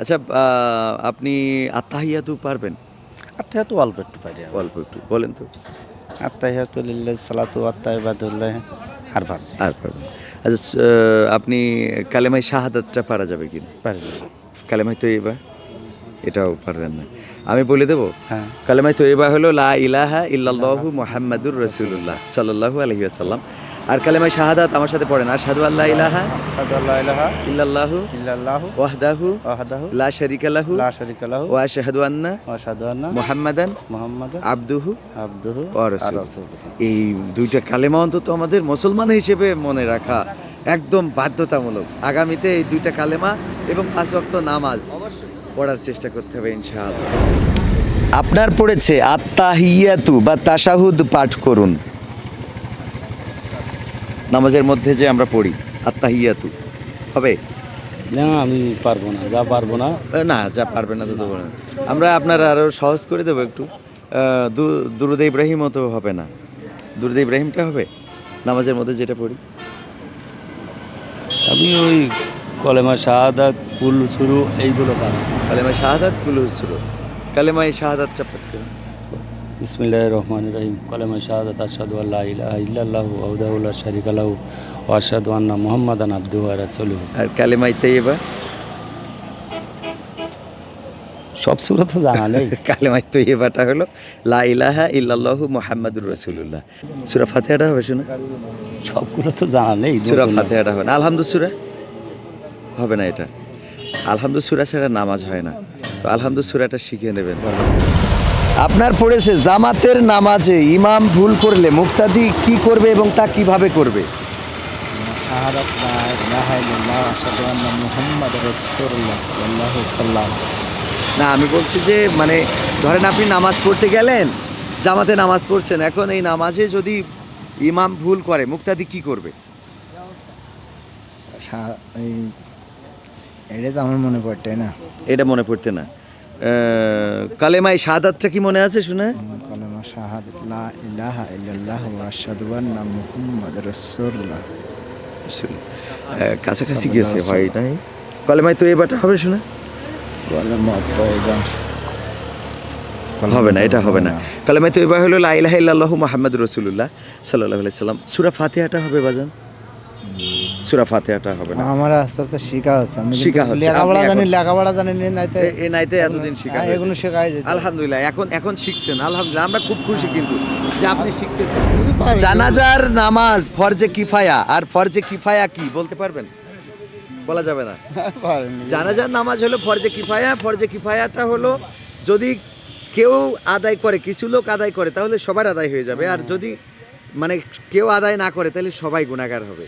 আচ্ছা আপনি আত্মাহিয়াতু পারবেন? আত্মাহিয়াতু অল্প একটু পারি। অল্প একটু বলেন তো। আত্মাহিয়াতু লিল্লাহ সালাতু আত্তাহিবাদুল্লাহ আর পারি না। আর পারবেন। আচ্ছা আপনি কালেমাই শাহাদাতটা পারা যাবে কি না? পারি কালেমাই তো এবার এটাও পারবেন না। আমি বলে দেবো হ্যাঁ। কালেমাই তো এবার হলো লা ইলাহা ইল্লাল্লাহু মুহাম্মাদুর রাসূলুল্লাহ সাল্লাল্লাহু আলাইহি ওয়াসাল্লাম। আর কালেমাই শাহাদাত আমার সাথে পড়েন। আশহাদু আল্লা ইলাহা সাদু আল্লাহ ইলাহা ইল্লাল্লাহু ইল্লাল্লাহু ওয়াহদাহু ওয়াহদাহু লা শারীকা লাহু লা শারীকা লাহু ওয়া আশহাদু আন্না ওয়া আশহাদু আন্না মুহাম্মাদান মুহাম্মাদান আবদুহু আবদুহু ওয়া। রাসূলুহু। এই দুইটা কালেমা অন্তত আমাদের মুসলমান হিসেবে মনে রাখা একদম বাধ্যতামূলক। আগামীতে এই দুইটা কালেমা এবং পাঁচ ওয়াক্ত নামাজ পড়ার চেষ্টা করতে হবে ইনশাআল্লাহ। আপনার পড়েছে আত্মাহিয়াতু বা তাশাহুদ পাঠ করুন। নামাজের মধ্যে যে আমরা পড়ি আত্মাহিয়াতু হবে? না আমি পারব না যা পারব না। না যা পারবে না তো দেবো না। আমরা আপনার আরও সহজ করে দেবো একটু। দুরুদ ইব্রাহিমও তো হবে না। দুরুদ ইব্রাহিমটা হবে? নামাজের মধ্যে যেটা পড়ি। আমি ওই কলেমা শাহাদাত কুল শুরু এইগুলো পারব কালেমায় শাহাদাত কুলু সুরো। এই শাহাদাতটা পড়তে হবে। বিসমিল্লাহ রহমান রহিম। কলেমা শাহাদাত আসাদু আল্লাহ ইলাহা ইল্লাল্লাহু আউদাউল্লাহ শারিকা লাহু ওয়া আশহাদু আন্না মুহাম্মাদান আবদুহু ওয়া রাসূলুহু। আর কালেমায় তৈবা সব সুরা তো জানা নেই। কালেমায় তৈবাটা হলো লা ইলাহা ইল্লাল্লাহু মুহাম্মাদুর রাসূলুল্লাহ। সূরা ফাতিহাটা হবে শোনা? সবগুলো তো জানা নেই। সূরা। ফাতিহাটা হবে না। আলহামদু সূরা? হবে না এটা। আলহামদু সূরা ছাড়া নামাজ হয় না। তো আলহামদু সূরাটা শিখিয়ে নেবেন আপনার পড়েছে জামাতের নামাজে ইমাম ভুল করলে মুক্তাদি কি করবে এবং তা কীভাবে করবে? না আমি বলছি যে মানে ধরেন আপনি নামাজ পড়তে গেলেন জামাতে নামাজ পড়ছেন এখন এই নামাজে যদি ইমাম ভুল করে মুক্তাদি কি করবে? এটা তো আমার মনে পড়তে না। এটা মনে পড়তে না। আহ, কালেমাই শাহাদাতটা কি মনে আছে শুনে? কলমা শাহাদাত লা ইলাহা ইল্লাল্লাহ ওয়া আশহাদু আন্না মুহাম্মাদার রাসূলুল্লাহ। কাছাকাছি গেছে হয় নাই? কালেমাই তো এবারটা হবে শুনে? কলমা তয়বা হবে না এটা হবে না। কালেমাই তো এবার হলো লাইলাহ ইল্লাল্লাহু মুহাম্মদ রসুল্লাহ সাল্লাহ সাল্লাম সুরা ফাতিহাটা হবে বাজান? সুরা ফাতিহাটা হবে না। আমার আস্তে আস্তে শেখা হচ্ছে। আমি শেখা হচ্ছে। লেখাপড়া জানি লেখাপড়া জানি নাইতে এ- নাইতে এতদিন শিখা হ্যাঁ, এগুলো শেখাই যেত। আলহামদুলিল্লাহ এখন এখন শিখছেন। আলহামদুলিল্লাহ আমরা খুব খুশি কিন্তু যে আপনি শিখতেছেন। জানাজার নামাজ ফরজে কিফায়া আর ফরজে কিফায়া কি? বলতে পারবেন? বলা যাবে না। জানাজার নামাজ হলো ফরজে কিফায়া ফরজে কিফায়াটা হলো যদি কেউ আদায় করে কিছু লোক আদায় করে তাহলে সবার আদায় হয়ে যাবে। আর যদি মানে কেউ আদায় না করে তাহলে সবাই গুণাগার হবে।